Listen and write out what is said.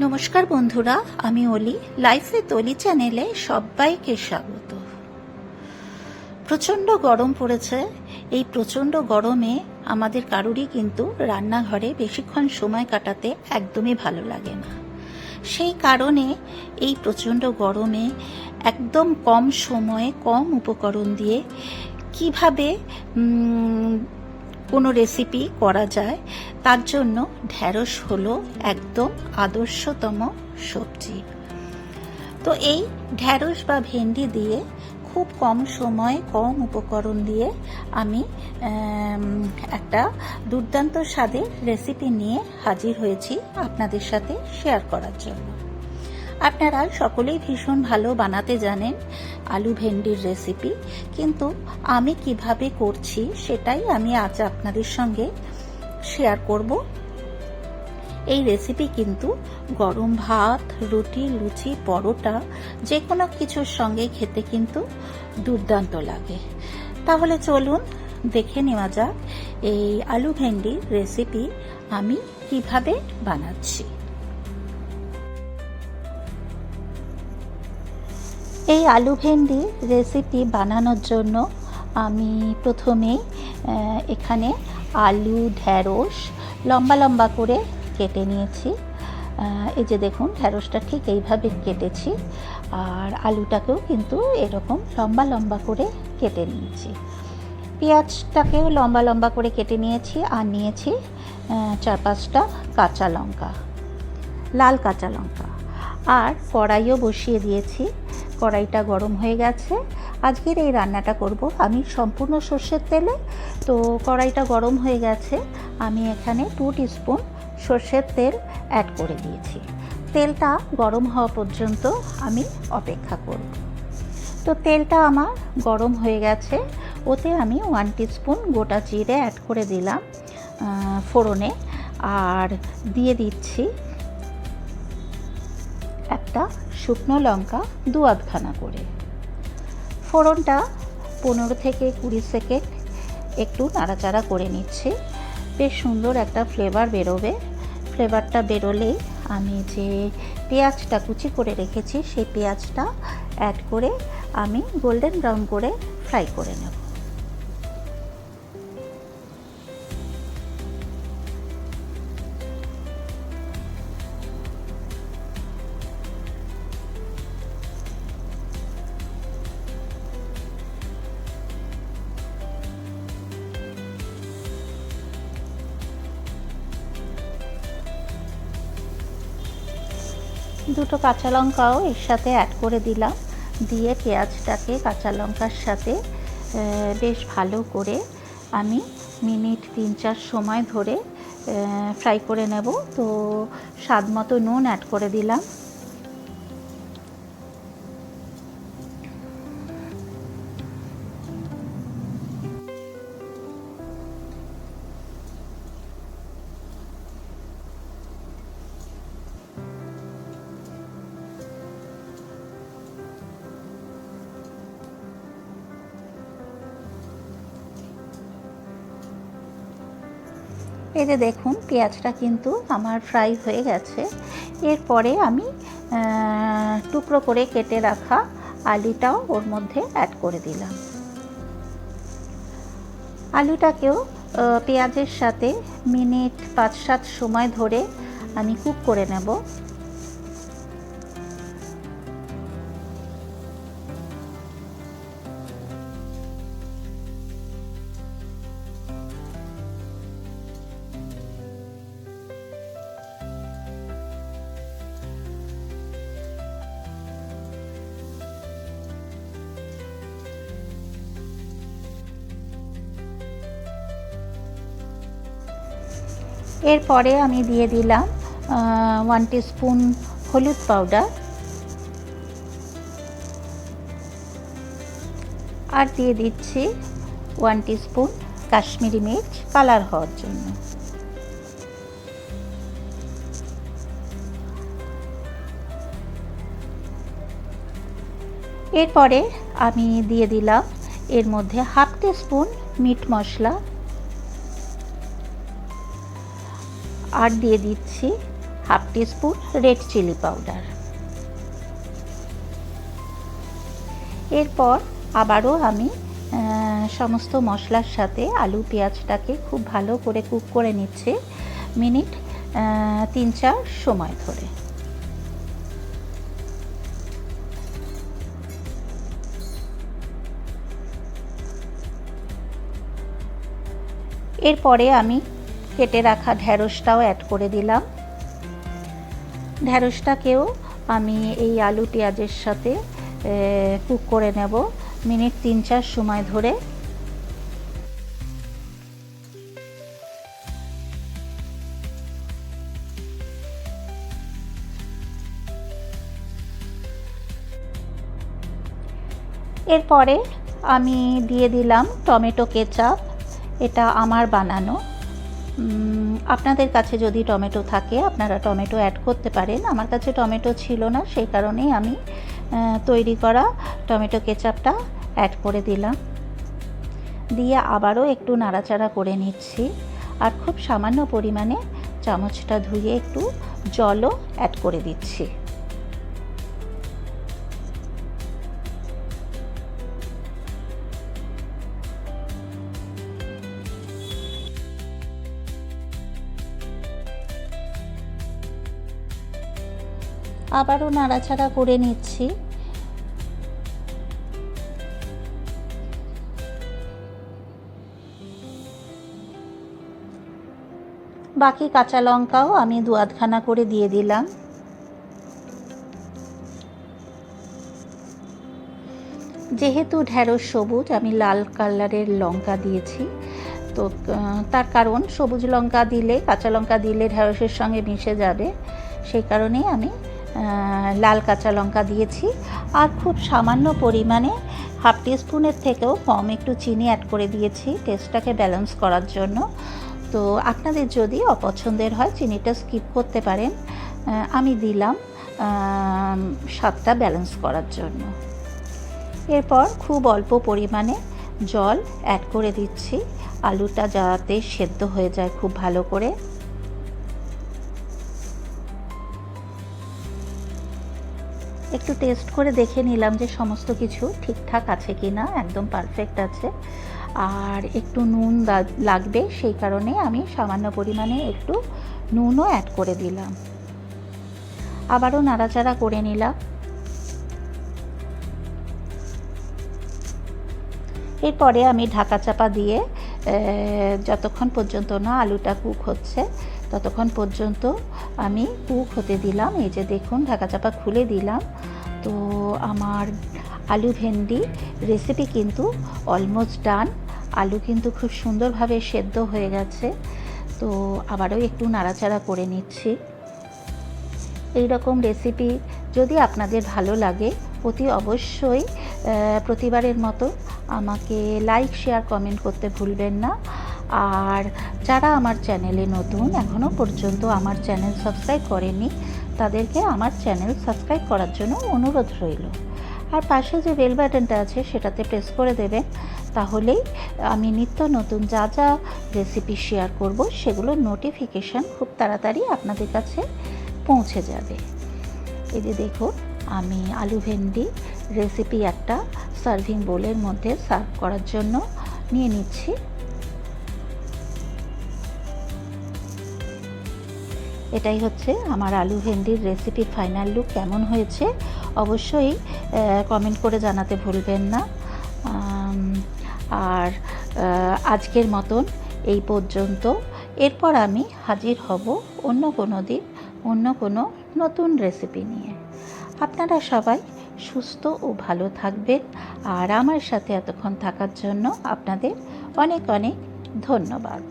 নমস্কার বন্ধুরা, আমি অলি। লাইফে তলি চ্যানেলে সবাইকে স্বাগত। প্রচণ্ড গরম পড়েছে। এই প্রচণ্ড গরমে আমাদের কারুরই কিন্তু রান্নাঘরে বেশিক্ষণ সময় কাটাতে একদমই ভালো লাগে না। সেই কারণে এই প্রচণ্ড গরমে একদম কম সময়ে, কম উপকরণ দিয়ে কীভাবে কোনো রেসিপি করা যায়, তার জন্য ঢ্যাঁড়স হলো একদম আদর্শতম সবজি। তো এই ঢ্যাঁড়স বা ভেন্ডি দিয়ে খুব কম সময় কম উপকরণ দিয়ে আমি একটা দুর্দান্ত স্বাদের রেসিপি নিয়ে হাজির হয়েছি আপনাদের সাথে শেয়ার করার জন্য। আপনারা সকলেই ভীষণ ভালো বানাতে জানেন আলু ভেন্ডির রেসিপি কিন্তু আমি কীভাবে করছি সেটাই আমি আজ আপনাদের সঙ্গে শেয়ার করব। এই রেসিপি কিন্তু গরম ভাত, রুটি, লুচি, পরোটা যে কোনো কিছুর সঙ্গে খেতে কিন্তু দুর্দান্ত লাগে। তাহলে চলুন দেখে নেওয়া যাক এই আলু ভেন্ডির রেসিপি আমি কীভাবে বানাচ্ছি। এই আলু ভেন্ডি রেসিপি বানানোর জন্য আমি প্রথমে এখানে আলু ঢ্যাঁড়স লম্বা লম্বা করে কেটে নিয়েছি। এই যে দেখুন ঢ্যাঁড়সটা ঠিক এইভাবে কেটেছি আর আলুটাকেও কিন্তু এরকম লম্বা লম্বা করে কেটে নিয়েছি। পেঁয়াজটাকেও লম্বা লম্বা করে কেটে নিয়েছি আর নিয়েছি চার পাঁচটা কাঁচা লঙ্কা, লাল কাঁচা লঙ্কা। আর কড়াইও বসিয়ে দিয়েছি। কড়াইটা গরম হয়ে গেছে। আজকের এই রান্নাটা করব আমি সম্পূর্ণ সর্ষের তেলে। তো কড়াইটা গরম হয়ে গেছে। আমি এখানে টু স্পুন সর্ষের তেল অ্যাড করে দিয়েছি। তেলটা গরম হওয়া পর্যন্ত আমি অপেক্ষা করব। তো তেলটা আমার গরম হয়ে গেছে। ওতে আমি ওয়ান স্পুন গোটা জিরে অ্যাড করে দিলাম ফোড়নে। আর দিয়ে দিচ্ছি একটা শুকনো লঙ্কা দু আধখানা করে। ফোড়নটা পনেরো থেকে কুড়ি সেকেন্ড একটু নাড়াচাড়া করে নিচ্ছি। বেশ সুন্দর একটা ফ্লেভার বেরোবে। ফ্লেভারটা বেরোলেই আমি যে পেঁয়াজটা কুচি করে রেখেছি, সেই পেঁয়াজটা অ্যাড করে আমি গোল্ডেন ব্রাউন করে ফ্রাই করে নেব। দুটো কাঁচা লঙ্কাও এর সাথে অ্যাড করে দিলাম। দিয়ে পেঁয়াজটাকে কাঁচা লঙ্কার সাথে বেশ ভালো করে আমি মিনিট তিন চার সময় ধরে ফ্রাই করে নেব। তো স্বাদ মতো নুন অ্যাড করে দিলাম। এই যে দেখুন, পেঁয়াজটা কিন্তু আমার ফ্রাই হয়ে গেছে। এরপরে আমি টুকরো করে কেটে রাখা আলুটাও ওর মধ্যে অ্যাড করে দিলাম। আলুটাকেও পেঁয়াজের সাথে মিনিট পাঁচ সাত সময় ধরে আমি কুক করে নেব। এরপরে আমি দিয়ে দিলাম ওয়ান স্পুন হলুদ পাউডার আর দিয়ে দিচ্ছি ওয়ান স্পুন কাশ্মীরি মির্চ কালার হওয়ার জন্য। এরপরে আমি দিয়ে দিলাম, এর মধ্যে হাফ স্পুন মিট মশলা। আর দিয়ে দিচ্ছি half teaspoon red chilli powder. এরপর আবারও আমি সমস্ত মশলার সাথে আলু পেঁয়াজটাকে খুব ভালো করে কুক করে নিচ্ছে মিনিট তিন চার সময় ধরে। এরপরে আমি কেটে রাখা ঢ্যাঁড়সটাও অ্যাড করে দিলাম। ঢ্যাঁড়সটাকেও আমি এই আলু পেঁয়াজের সাথে কুক করে নেব মিনিট তিন চার সময় ধরে। এরপরে আমি দিয়ে দিলাম টমেটো কেচাপ। এটা আমার বানানো। আপনাদের কাছে যদি টমেটো থাকে, আপনারা টমেটো অ্যাড করতে পারেন। আমার কাছে টমেটো ছিল না, সেই কারণেই আমি তৈরি করা টমেটো কেচাপটা অ্যাড করে দিলাম। দিয়ে আবারও একটু নাড়াচাড়া করে নিচ্ছি। আর খুব সামান্য পরিমাণে চামচটা ধুয়ে একটু জলও অ্যাড করে দিচ্ছি। আবারও নাড়াচাড়া করে নিচ্ছি। বাকি কাঁচা লঙ্কাও আমি দু আধখানা করে দিয়ে দিলাম। যেহেতু ঢ্যাঁড়স সবুজ, আমি লাল কালারের লঙ্কা দিয়েছি। তো তার কারণ সবুজ লঙ্কা দিলে, কাঁচা লঙ্কা দিলে ঢ্যাঁড়সের সঙ্গে মিশে যাবে। সেই কারণেই আমি লাল কাঁচা লঙ্কা দিয়েছি আর খুব সামান্য পরিমাণে হাফ টিস্পুনের থেকেও কম একটু চিনি অ্যাড করে দিয়েছি টেস্টটাকে ব্যালেন্স করার জন্য। তো আপনাদের যদি অপছন্দের হয় চিনিটা স্কিপ করতে পারেন। আমি দিলাম স্বাদটা ব্যালেন্স করার জন্য। এরপর খুব অল্প পরিমাণে জল অ্যাড করে দিচ্ছি। আলুটা যাতে সেদ্ধ হয়ে যায় খুব ভালো করে। একটু টেস্ট করে দেখে নিলাম যে সমস্ত কিছু ঠিকঠাক আছে কি না একদম পারফেক্ট আছে। আর একটু নুন লাগবে, সেই কারণে আমি সামান্য পরিমাণে একটু নুনও অ্যাড করে দিলাম। আবারও নাড়াচাড়া করে নিলাম। এরপরে আমি ঢাকা চাপা দিয়ে যতক্ষণ পর্যন্ত না আলুটা কুক হচ্ছে ততক্ষণ পর্যন্ত আমি কুক হতে দিলাম। এই যে দেখুন, ঢাকা চাপা খুলে দিলাম। তো আমার আলু ভেন্ডি রেসিপি কিন্তু অলমোস্ট ডান আলু কিন্তু খুব সুন্দরভাবে সেদ্ধ হয়ে গেছে। তো আবারও একটু নাড়াচাড়া করে নিচ্ছি। এই রকম রেসিপি যদি আপনাদের ভালো লাগে, অতি অবশ্যই প্রতিবারের মতো আমাকে লাইক শেয়ার কমেন্ট করতে ভুলবেন না। আর যারা আমার চ্যানেলে নতুন এখনও পর্যন্ত আমার চ্যানেল সাবস্ক্রাইব করেনি তাদেরকে আমার চ্যানেল সাবস্ক্রাইব করার জন্য অনুরোধ রইল। আর পাশে যে বেল বাটনটা আছে, সেটাতে প্রেস করে দেবেন। তাহলেই আমি নিত্য নতুন যা যা রেসিপি শেয়ার করব সেগুলোর নোটিফিকেশান খুব তাড়াতাড়ি আপনাদের কাছে পৌঁছে যাবে। এই যে দেখুন, আমি আলু ভেন্ডি রেসিপি একটা সার্ভিং বোলের মধ্যে সার্ভ করার জন্য নিয়ে নিচ্ছি। এটাই হচ্ছে আমার আলু ভেন্ডির রেসিপির ফাইনাল লুক কেমন হয়েছে, অবশ্যই কমেন্ট করে জানাতে ভুলবেন না। আর আজকের মতন এই পর্যন্ত। এরপর আমি হাজির হব অন্য কোনো দিন, অন্য কোনো নতুন রেসিপি নিয়ে। আপনারা সবাই সুস্থ ও ভালো থাকবেন, আর আমার সাথে এতক্ষণ থাকার জন্য আপনাদের অনেক অনেক ধন্যবাদ।